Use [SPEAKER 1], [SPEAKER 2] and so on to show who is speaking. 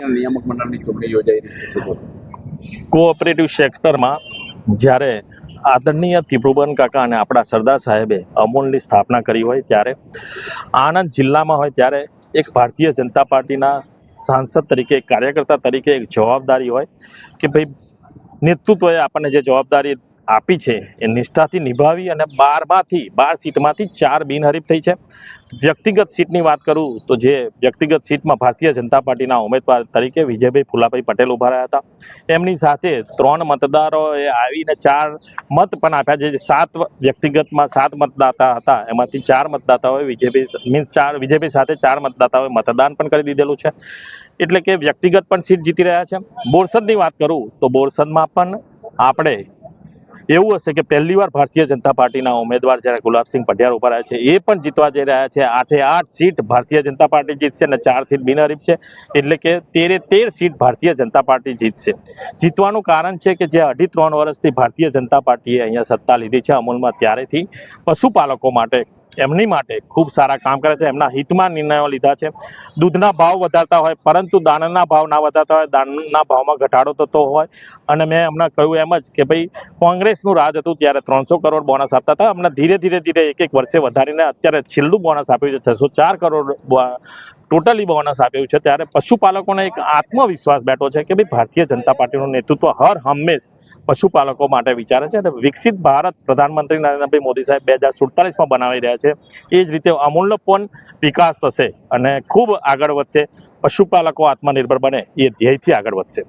[SPEAKER 1] નિયામક મંડળની ચૂંટણી યોજાઈ રહી?
[SPEAKER 2] કોઓપરેટિવ સેક્ટરમાં જ્યારે આદરણીય ત્રિભુવન કાકા અને આપણા સરદાર સાહેબે અમૂલની સ્થાપના કરી હોય ત્યારે, આણંદ જિલ્લામાં હોય ત્યારે એક ભારતીય જનતા પાર્ટીના સાંસદ તરીકે, કાર્યકર્તા તરીકે એક જવાબદારી હોય કે ભાઈ નેતૃત્વએ આપણને જે જવાબદારી આપી છે. એ નિષ્ઠાથી નિભાવી અને બારમાંથી, બાર સીટમાંથી ચાર બિનહરીફ થઈ છે. વ્યક્તિગત સીટની વાત કરું તો જે વ્યક્તિગત સીટમાં ભારતીય જનતા પાર્ટીના ઉમેદવાર તરીકે વિજયભાઈ ફુલાભાઈ પટેલ ઊભા રહ્યા હતા. એમની સાથે ત્રણ મતદારોએ આવીને ચાર મત પણ આપ્યા જે સાત વ્યક્તિગતમાં સાત મતદાતા હતા. એમાંથી ચાર મતદાતાઓએ વિજયભાઈ મીન્સ ચાર, વિજયભાઈ સાથે ચાર મતદાતાઓએ મતદાન પણ કરી દીધેલું છે. એટલે કે વ્યક્તિગત પણ સીટ જીતી રહ્યા છે. બોરસદની વાત કરું તો બોરસદમાં પણ આપણે એવું હશે કે પહેલી વાર ભારતીય જનતા પાર્ટીના ઉમેદવાર જ્યારે ગુલાબસિંહ પઢિયાર ઊભા રહ્યા છે, એ પણ જીતવા જઈ રહ્યા છે. આઠે આઠ સીટ ભારતીય જનતા પાર્ટી જીતશે અને ચાર સીટ બિનહરીફ છે. એટલે કે તેરે તેર સીટ ભારતીય જનતા પાર્ટી જીતશે. જીતવાનું કારણ છે કે જે અઢી ત્રણ વર્ષથી ભારતીય જનતા પાર્ટીએ અહીંયા સત્તા લીધી છે અમૂલમાં ત્યારેથી પશુપાલકો માટે. એમની માટે ખૂબ સારા કામ કરે છે. એમના હિતમાં નિર્ણયો લીધા છે. દૂધના ભાવ વધારતા હોય, પરંતુ દાણના ભાવ ના વધારતા હોય દાણના ભાવમાં ઘટાડો થતો હોય. અને મેં હમણાં કહ્યું એમ જ કે ભાઈ, કોંગ્રેસનું રાજ હતું ત્યારે ત્રણસો કરોડ બોનસ આપતા હતા. હમણાં ધીરે ધીરે ધીરે એક એક વર્ષે વધારીને અત્યારે છેલ્લું બોનસ આપ્યું છે. છસો ચાર કરોડ ટોટલી બોનસ આપ્યું છે. ત્યારે પશુપાલકોને એક આત્મવિશ્વાસ બેઠો છે કે ભાઈ ભારતીય જનતા પાર્ટીનું નેતૃત્વ હર હંમેશ પશુપાલકો માટે વિચારે છે અને વિકસિત ભારત પ્રધાનમંત્રી નરેન્દ્રભાઈ મોદી સાહેબ બે હજાર સુડતાલીસમાં બનાવી રહ્યા છે. એ જ રીતે અમૂલ્ય પણ વિકાસ થશે અને ખૂબ આગળ વધશે. પશુપાલકો આત્મનિર્ભર બને. એ ધ્યેયથી આગળ વધશે.